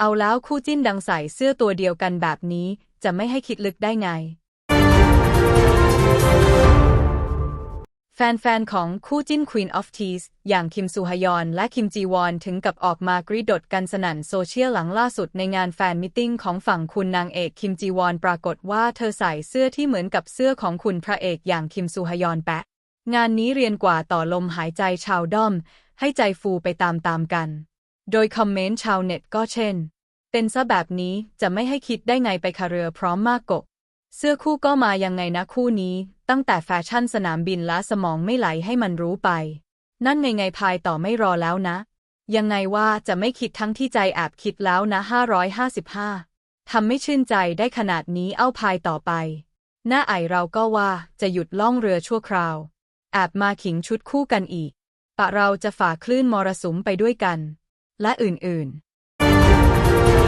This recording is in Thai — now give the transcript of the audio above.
เอาแล้วคู่จิ้นดังใส่เสื้อตัวเดียวกันแบบนี้จะไม่ให้คิดลึกได้ไง แฟนๆ ของคู่จิ้น Queen of Teas อย่างคิมซูฮยอน และคิมจีวอนถึงกับออกมากรีดดกันสนั่นโซเชียลหลังล่าสุดในงานแฟนมิทติ้งของฝั่งคุณนางเอกคิมจีวอนปรากฏว่าเธอใส่เสื้อที่เหมือนกับเสื้อของคุณพระเอกอย่างคิมซูฮยอนแปะ งานนี้เรียนกว่าต่อลมหายใจชาวด้อม ให้ใจฟูไปตามๆกัน โดยคอมเมนต์ชาวเน็ตก็เช่น เป็นซะแบบนี้จะไม่ให้คิดได้ไงไปคาเรือพร้อมมากกบเสื้อคู่ก็มายังไงนะคู่นี้ ตั้งแต่แฟชั่นสนามบินและสมองไม่ไหลให้มันรู้ไป นั่นไงไงพายต่อไม่รอแล้วนะ ยังไงว่าจะไม่คิดทั้งที่ใจแอบคิดแล้วนะ 555ทำไม่ชื่นใจได้ขนาดนี้เอาพายต่อไป หน้าไอเราก็ว่าจะหยุดล่องเรือชั่วคราวแอบมาขิงชุดคู่กันอีก ปะเราจะฝ่าคลื่นมรสุมไปด้วยกัน และอื่น ๆ